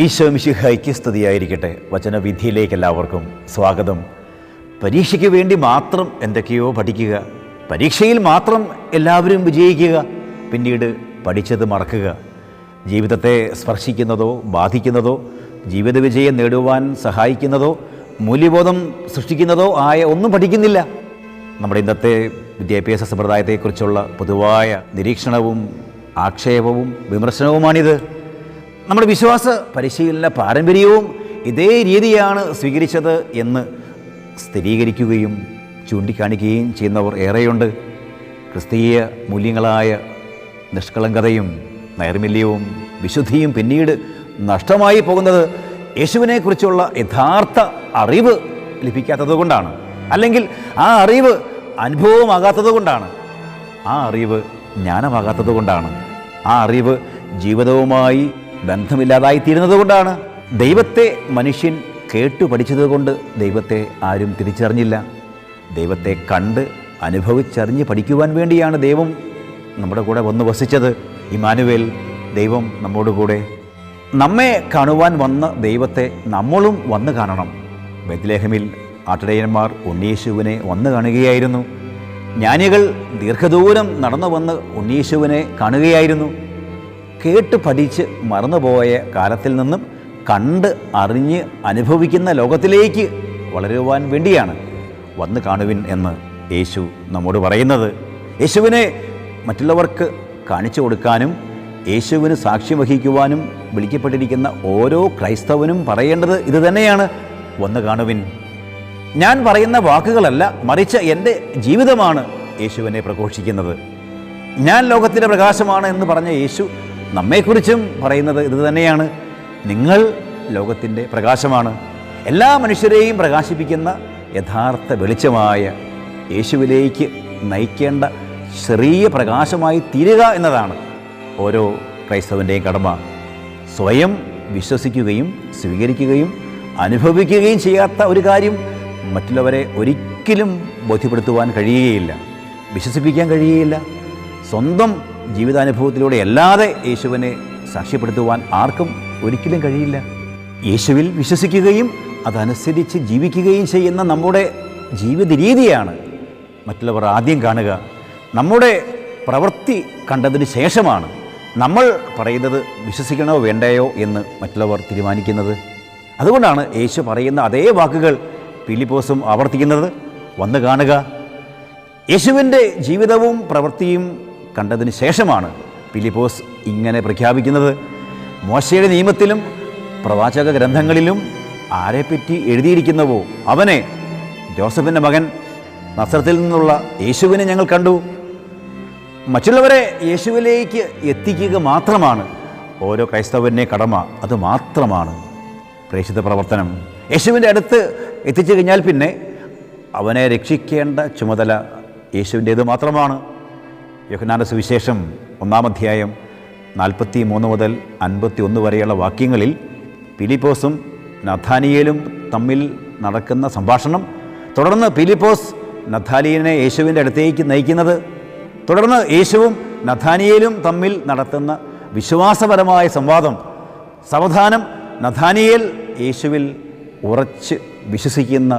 ഈശോ മിശിഹായ്ക്ക് സ്തുതിയായിരിക്കട്ടെ. വചനവിധിയിലേക്ക് എല്ലാവർക്കും സ്വാഗതം. പരീക്ഷയ്ക്ക് വേണ്ടി മാത്രം എന്തൊക്കെയോ പഠിക്കുക പരീക്ഷയിൽ മാത്രം എല്ലാവരും വിജയിക്കുക പിന്നീട് പഠിച്ചത് മറക്കുക. ജീവിതത്തെ സ്പർശിക്കുന്നതോ ബാധിക്കുന്നതോ ജീവിത വിജയം നേടുവാൻ സഹായിക്കുന്നതോ മൂല്യബോധം സൃഷ്ടിക്കുന്നതോ ആയ ഒന്നും പഠിക്കുന്നില്ല. നമ്മുടെ ഇന്നത്തെ വിദ്യാഭ്യാസ സമ്പ്രദായത്തെക്കുറിച്ചുള്ള പൊതുവായ നിരീക്ഷണവും ആക്ഷേപവും വിമർശനവുമാണിത്. നമ്മുടെ വിശ്വാസ പരിശീലന പാരമ്പര്യവും ഇതേ രീതിയാണ് സ്വീകരിച്ചത് എന്ന് സ്ഥിരീകരിക്കുകയും ചൂണ്ടിക്കാണിക്കുകയും ചെയ്യുന്നവർ ഏറെയുണ്ട്. ക്രിസ്തീയ മൂല്യങ്ങളായ നിഷ്കളങ്കതയും നൈർമല്യവും വിശുദ്ധിയും പിന്നീട് നഷ്ടമായി പോകുന്നത് യേശുവിനെക്കുറിച്ചുള്ള യഥാർത്ഥ അറിവ് ലഭിക്കാത്തത് കൊണ്ടാണ് അല്ലെങ്കിൽ ആ അറിവ് അനുഭവമാകാത്തത് കൊണ്ടാണ് ആ അറിവ് ജ്ഞാനമാകാത്തത് കൊണ്ടാണ് ആ അറിവ് ജീവിതവുമായി ബന്ധമില്ലാതായി തീരുന്നത് കൊണ്ടാണ് ദൈവത്തെ മനുഷ്യൻ കേട്ടു പഠിച്ചതുകൊണ്ട് ദൈവത്തെ ആരും തിരിച്ചറിഞ്ഞില്ല. ദൈവത്തെ കണ്ട് അനുഭവിച്ചറിഞ്ഞ് പഠിക്കുവാൻ വേണ്ടിയാണ് ദൈവം നമ്മുടെ കൂടെ വന്ന് വസിച്ചത്. ഇമാനുവേൽ ദൈവം നമ്മോട് കൂടെ നമ്മെ കാണുവാൻ വന്ന ദൈവത്തെ നമ്മളും വന്ന് കാണണം. ബദ്ലേഹമിൽ ആട്ടിടയന്മാർ ഉണ്ണീശുവിനെ വന്ന് കാണുകയായിരുന്നു. ജ്ഞാനികൾ ദീർഘദൂരം നടന്നു വന്ന് ഉണ്ണീശുവിനെ കാണുകയായിരുന്നു. കേട്ട് പഠിച്ച് മറന്നുപോയ കാലത്തിൽ നിന്നും കണ്ട് അറിഞ്ഞ് അനുഭവിക്കുന്ന ലോകത്തിലേക്ക് വളരുവാൻ വേണ്ടിയാണ് വന്ന് കാണുവിൻ എന്ന് യേശു നമ്മോട് പറയുന്നത്. യേശുവിനെ മറ്റുള്ളവർക്ക് കാണിച്ചു കൊടുക്കാനും യേശുവിന് സാക്ഷ്യം വഹിക്കുവാനും വിളിക്കപ്പെട്ടിരിക്കുന്ന ഓരോ ക്രൈസ്തവനും പറയേണ്ടത് ഇത് തന്നെയാണ്. വന്ന് കാണുവിൻ. ഞാൻ പറയുന്ന വാക്കുകളല്ല മറിച്ച് എന്റെ ജീവിതമാണ് യേശുവിനെ പ്രഘോഷിക്കുന്നത്. ഞാൻ ലോകത്തിന്റെ പ്രകാശമാണ് എന്ന് പറഞ്ഞ യേശു നമ്മെക്കുറിച്ചും പറയുന്നത് ഇത് തന്നെയാണ്. നിങ്ങൾ ലോകത്തിന്റെ പ്രകാശമാണ്. എല്ലാ മനുഷ്യരെയും പ്രകാശിപ്പിക്കുന്ന യഥാർത്ഥ വെളിച്ചമായ യേശുവിലേക്ക് നയിക്കേണ്ട ചെറിയ പ്രകാശമായി തീരുക എന്നതാണ് ഓരോ ക്രൈസ്തവന്റെയും കടമ. സ്വയം വിശ്വസിക്കുകയും സ്വീകരിക്കുകയും അനുഭവിക്കുകയും ചെയ്യാത്ത ഒരു കാര്യം മറ്റുള്ളവരെ ഒരിക്കലും ബോധ്യപ്പെടുത്തുവാൻ കഴിയുകയില്ല. വിശ്വസിപ്പിക്കാൻ കഴിയുകയില്ല. സ്വന്തം ജീവിതാനുഭവത്തിലൂടെ അല്ലാതെ യേശുവിനെ സാക്ഷ്യപ്പെടുത്തുവാൻ ആർക്കും ഒരിക്കലും കഴിയില്ല. യേശുവിൽ വിശ്വസിക്കുകയും അതനുസരിച്ച് ജീവിക്കുകയും ചെയ്യുന്ന നമ്മുടെ ജീവിത രീതിയാണ് മറ്റുള്ളവർ ആദ്യം കാണുക. നമ്മുടെ പ്രവൃത്തി കണ്ടതിന് ശേഷമാണ് നമ്മൾ പറയുന്നത് വിശ്വസിക്കണോ വേണ്ടയോ എന്ന് മറ്റുള്ളവർ തീരുമാനിക്കുന്നത്. അതുകൊണ്ടാണ് യേശു പറയുന്ന അതേ വാക്കുകൾ പിലിപ്പോസും ആവർത്തിക്കുന്നത്. വന്ന് കാണുക. യേശുവിന്റെ ജീവിതവും പ്രവൃത്തിയും കണ്ടതിന് ശേഷമാണ് പിലിപ്പോസ് ഇങ്ങനെ പ്രഖ്യാപിക്കുന്നത്. മോശയുടെ നിയമത്തിലും പ്രവാചക ഗ്രന്ഥങ്ങളിലും ആരെപ്പറ്റി എഴുതിയിരിക്കുന്നവോ? അവനെ ജോസഫിന്റെ മകൻ നസ്രത്തിൽ നിന്നുള്ള യേശുവിനെ ഞങ്ങൾ കണ്ടു. മറ്റുള്ളവരെ യേശുവിലേക്ക് എത്തിക്കുക മാത്രമാണ് ഓരോ ക്രൈസ്തവന്റെ കടമ അത് മാത്രമാണ്. പ്രേക്ഷിത പ്രവർത്തനം. യേശുവിന്റെ അടുത്ത് എത്തിച്ചു കഴിഞ്ഞാൽ പിന്നെ അവനെ രക്ഷിക്കേണ്ട ചുമതല യേശുവിന്റേത് മാത്രമാണ്. യോഹനാന്റെ സുവിശേഷം ഒന്നാം അധ്യായം നാൽപ്പത്തി മൂന്ന് മുതൽ അൻപത്തി ഒന്ന് വരെയുള്ള വാക്യങ്ങളിൽ പിലിപ്പോസും നഥാനിയേലും തമ്മിൽ നടക്കുന്ന സംഭാഷണം തുടർന്ന് പിലിപ്പോസ് നഥാനിയനെ യേശുവിന്റെ അടുത്തേക്ക് നയിക്കുന്നത് തുടർന്ന് യേശുവും നഥാനിയേലും തമ്മിൽ നടത്തുന്ന വിശ്വാസപരമായ സംവാദം സവധാനം നഥാനിയേൽ യേശുവിൽ ഉറച്ച് വിശ്വസിക്കുന്ന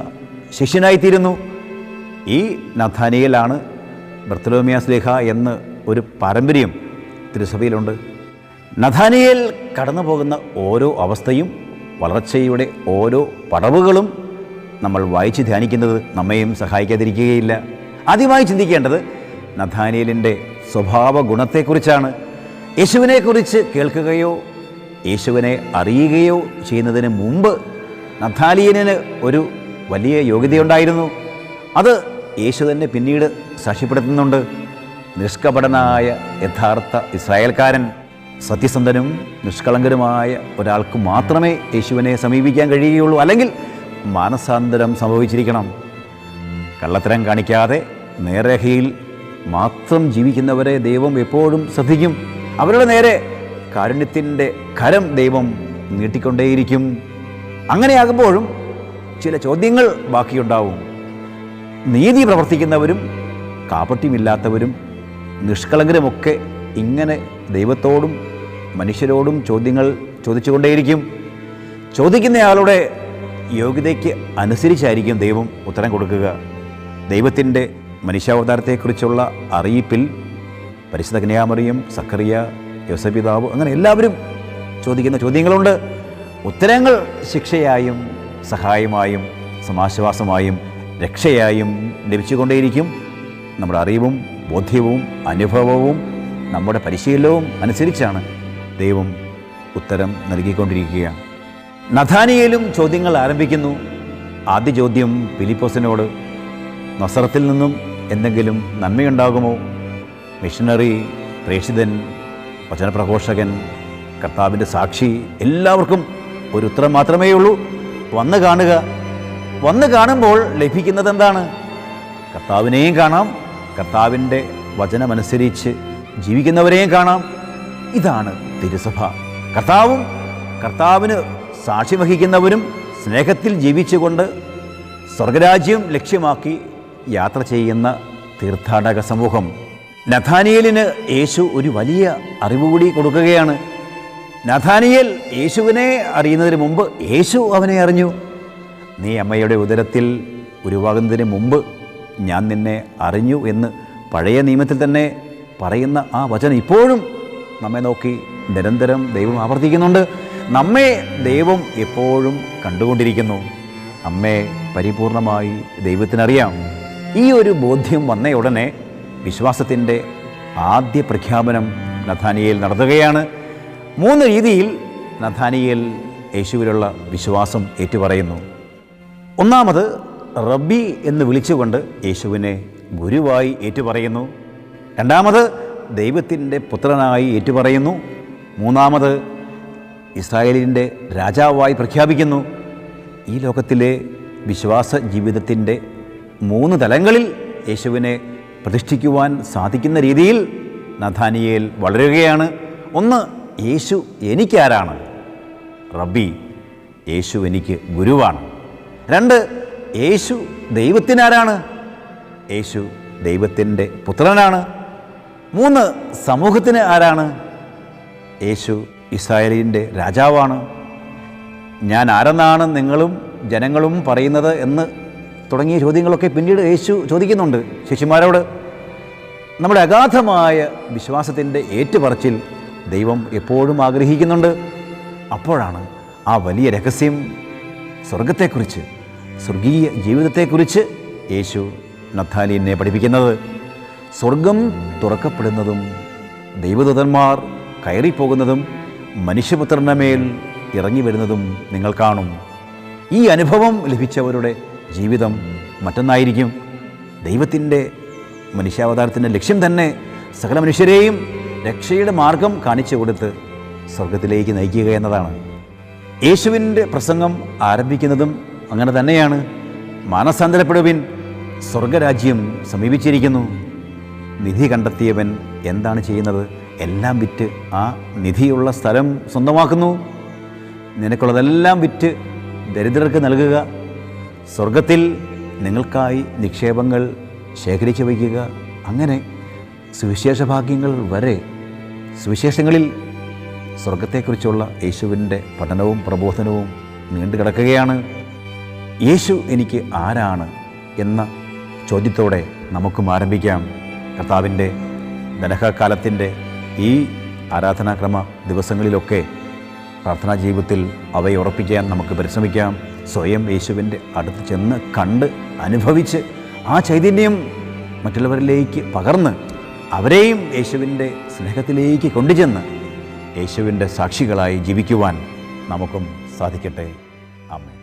ശിഷ്യനായിത്തീരുന്നു. ഈ നഥാനിയലാണ് ബർത്തലോമിയാസ് സ്ലേഹ എന്ന് ഒരു പാരമ്പര്യം തിരുസഭയിലുണ്ട്. നഥാനിയേൽ കടന്നു പോകുന്ന ഓരോ അവസ്ഥയും വളർച്ചയുടെ ഓരോ പടവുകളും നമ്മൾ വായിച്ച് ധ്യാനിക്കുന്നത് നമ്മയും സഹായിക്കാതിരിക്കുകയില്ല. ആദ്യമായി ചിന്തിക്കേണ്ടത് നഥാനിയലിന്റെ സ്വഭാവ ഗുണത്തെക്കുറിച്ചാണ് യേശുവിനെക്കുറിച്ച് കേൾക്കുകയോ യേശുവിനെ അറിയുകയോ ചെയ്യുന്നതിന് മുമ്പ് നഥാലിയനിന് ഒരു വലിയ യോഗ്യതയുണ്ടായിരുന്നു. അത് യേശു തന്നെ പിന്നീട് സാക്ഷ്യപ്പെടുത്തുന്നുണ്ട്. നിഷ്കപടനായ യഥാർത്ഥ ഇസ്രായേൽക്കാരൻ സത്യസന്ധനും നിഷ്കളങ്കരുമായ ഒരാൾക്ക് മാത്രമേ യേശുവിനെ സമീപിക്കാൻ കഴിയുകയുള്ളൂ. അല്ലെങ്കിൽ മാനസാന്തരം സംഭവിച്ചിരിക്കണം. കള്ളത്തരം കാണിക്കാതെ നേരഹയിൽ മാത്രം ജീവിക്കുന്നവരെ ദൈവം എപ്പോഴും ശ്രദ്ധിക്കും. അവരുടെ നേരെ കാരുണ്യത്തിന്റെ കരം ദൈവം നീട്ടിക്കൊണ്ടേയിരിക്കും. അങ്ങനെയാകുമ്പോഴും ചില ചോദ്യങ്ങൾ ബാക്കിയുണ്ടാവും. നീതി പ്രവർത്തിക്കുന്നവരും കാപട്യമില്ലാത്തവരും നിഷ്കളങ്കരുമൊക്കെ ഇങ്ങനെ ദൈവത്തോടും മനുഷ്യരോടും ചോദ്യങ്ങൾ ചോദിച്ചുകൊണ്ടേയിരിക്കും. ചോദിക്കുന്നയാളുടെ യോഗ്യതയ്ക്ക് അനുസരിച്ചായിരിക്കും ദൈവം ഉത്തരം കൊടുക്കുക. ദൈവത്തിന്റെ മനുഷ്യാവതാരത്തെക്കുറിച്ചുള്ള അറിയിപ്പിൽ പരിശുദ്ധ കന്യാമറിയും സക്കറിയ യോസപിതാവ് അങ്ങനെ എല്ലാവരും ചോദിക്കുന്ന ചോദ്യങ്ങളുണ്ട്. ഉത്തരങ്ങൾ ശിക്ഷയായും സഹായമായും സമാശ്വാസമായും രക്ഷയായും ലഭിച്ചുകൊണ്ടേയിരിക്കും. നമ്മുടെ അറിവും ബോധ്യവും അനുഭവവും നമ്മുടെ പരിശീലനവും അനുസരിച്ചാണ് ദൈവം ഉത്തരം നൽകിക്കൊണ്ടിരിക്കുകയാണ്. നഥാനിയയിലും ചോദ്യങ്ങൾ ആരംഭിക്കുന്നു. ആദ്യ ചോദ്യം ഫിലിപ്പോസിനോട് നസറത്തിൽ നിന്നും എന്തെങ്കിലും നന്മയുണ്ടാകുമോ? മിഷണറി പ്രേക്ഷിതൻ വചനപ്രഘോഷകൻ കർത്താവിന്റെ സാക്ഷി എല്ലാവർക്കും ഒരു ഉത്തരം മാത്രമേ ഉള്ളൂ വന്ന് കാണുക. വന്ന് കാണുമ്പോൾ ലഭിക്കുന്നത് എന്താണ് കർത്താവിനെയും കാണാം കർത്താവിന്റെ വചനമനുസരിച്ച് ജീവിക്കുന്നവരെയും കാണാം. ഇതാണ് തിരുസഭ. കർത്താവും കർത്താവിന് സാക്ഷി വഹിക്കുന്നവരും സ്നേഹത്തിൽ ജീവിച്ചുകൊണ്ട് സ്വർഗരാജ്യം ലക്ഷ്യമാക്കി യാത്ര ചെയ്യുന്ന തീർത്ഥാടക സമൂഹം. നഥാനിയലിന് യേശു ഒരു വലിയ അറിവ് കൂടി കൊടുക്കുകയാണ്. നഥാനിയൽ യേശുവിനെ അറിയുന്നതിന് മുമ്പ് യേശു അവനെ അറിഞ്ഞു. നീ അമ്മയുടെ ഉദരത്തിൽ ഉരുവാകുന്നതിന് മുമ്പ് ഞാൻ നിന്നെ അറിഞ്ഞു എന്ന് പഴയ നിയമത്തിൽ തന്നെ പറയുന്ന ആ വചനം ഇപ്പോഴും നമ്മെ നോക്കി നിരന്തരം ദൈവം ആവർത്തിക്കുന്നുണ്ട്. നമ്മെ ദൈവം എപ്പോഴും കണ്ടുകൊണ്ടിരിക്കുന്നു. നമ്മെ പരിപൂർണമായി ദൈവത്തിനറിയാം. ഈ ഒരു ബോധ്യം വന്ന ഉടനെ വിശ്വാസത്തിന്റെ ആദ്യ പ്രഖ്യാപനം നഥാനിയേൽ നടത്തുകയാണ്. മൂന്ന് രീതിയിൽ നഥാനിയേൽ യേശുവിലുള്ള വിശ്വാസം ഏറ്റുപറയുന്നു. ഒന്നാമത് റബ്ബി എന്ന് വിളിച്ചുകൊണ്ട് യേശുവിനെ ഗുരുവായി ഏറ്റുപറയുന്നു. രണ്ടാമത് ദൈവത്തിന്റെ പുത്രനായി ഏറ്റുപറയുന്നു. മൂന്നാമത് ഇസ്രായേലിന്റെ രാജാവായി പ്രഖ്യാപിക്കുന്നു. ഈ ലോകത്തിലെ വിശ്വാസ ജീവിതത്തിന്റെ മൂന്ന് തലങ്ങളിൽ യേശുവിനെ പ്രതിഷ്ഠിക്കുവാൻ സാധിക്കുന്ന രീതിയിൽ നഥാനിയേൽ വളരുകയാണ്. ഒന്ന് യേശു എനിക്കാരാണ്. റബ്ബി യേശു എനിക്ക് ഗുരുവാണ്. രണ്ട് യേശു ദൈവത്തിനാരാണ്? യേശു ദൈവത്തിന്റെ പുത്രനാണ്. മൂന്ന് സമൂഹത്തിന് ആരാണ്? യേശു ഇസ്രായേലിന്റെ രാജാവാണ്. ഞാൻ ആരെന്നാണ് നിങ്ങളും ജനങ്ങളും പറയുന്നത് എന്ന് തുടങ്ങിയ ചോദ്യങ്ങളൊക്കെ പിന്നീട് യേശു ചോദിക്കുന്നുണ്ട് ശിശുമാരോട് നമ്മുടെ അഗാധമായ വിശ്വാസത്തിന്റെ ഏറ്റുപറച്ചിൽ ദൈവം എപ്പോഴും ആഗ്രഹിക്കുന്നുണ്ട്. അപ്പോഴാണ് ആ വലിയ രഹസ്യം സ്വർഗത്തെക്കുറിച്ച് സ്വർഗീയ ജീവിതത്തെക്കുറിച്ച് യേശു നത്താലിനെ പഠിപ്പിക്കുന്നത്. സ്വർഗം തുറക്കപ്പെടുന്നതും ദൈവദൂതന്മാർ കയറിപ്പോകുന്നതും മനുഷ്യപുത്രന്റെ മേൽ ഇറങ്ങി വരുന്നതും നിങ്ങൾ കാണും. ഈ അനുഭവം ലഭിച്ചവരുടെ ജീവിതം മറ്റൊന്നായിരിക്കും. ദൈവത്തിന്റെ മനുഷ്യാവതാരത്തിന്റെ ലക്ഷ്യം തന്നെ സകല മനുഷ്യരെയും രക്ഷയുടെ മാർഗം കാണിച്ചു കൊടുത്ത് സ്വർഗത്തിലേക്ക് നയിക്കുക എന്നതാണ്. യേശുവിന്റെ പ്രസംഗം ആരംഭിക്കുന്നതും അങ്ങനെ തന്നെയാണ് മാനസാന്തരപ്പെടുവിൻ സ്വർഗരാജ്യം സമീപിച്ചിരിക്കുന്നു. നിധി കണ്ടെത്തിയവൻ എന്താണ് ചെയ്യുന്നത്? എല്ലാം വിറ്റ് ആ നിധിയുള്ള സ്ഥലം സ്വന്തമാക്കുന്നു. നിനക്കുള്ളതെല്ലാം വിറ്റ് ദരിദ്രർക്ക് നൽകുക. സ്വർഗത്തിൽ നിങ്ങൾക്കായി നിക്ഷേപങ്ങൾ ശേഖരിച്ചു വയ്ക്കുക. അങ്ങനെ സുവിശേഷ ഭാഗ്യങ്ങൾ വരെ. സുവിശേഷങ്ങളിൽ സ്വർഗത്തെക്കുറിച്ചുള്ള യേശുവിന്റെ പഠനവും പ്രബോധനവും നീണ്ടു കിടക്കുകയാണ് യേശു എനിക്ക് ആരാണ് എന്ന ചോദ്യത്തോടെ നമുക്കും ആരംഭിക്കാം. കർത്താവിന്റെ ദനഹകാലത്തിന്റെ ഈ ആരാധനാക്രമ ദിവസങ്ങളിലൊക്കെ പ്രാർത്ഥനാ ജീവിതത്തിൽ അവയെ ഉറപ്പിക്കാൻ നമുക്ക് പരിശ്രമിക്കാം. സ്വയം യേശുവിന്റെ അടുത്ത് ചെന്ന് കണ്ട് അനുഭവിച്ച് ആ ചൈതന്യം മറ്റുള്ളവരിലേക്ക് പകർന്ന് അവരെയും യേശുവിന്റെ സ്നേഹത്തിലേക്ക് കൊണ്ടുചെന്ന് യേശുവിന്റെ സാക്ഷികളായി ജീവിക്കുവാൻ നമുക്കും സാധിക്കട്ടെ. അമ്മേ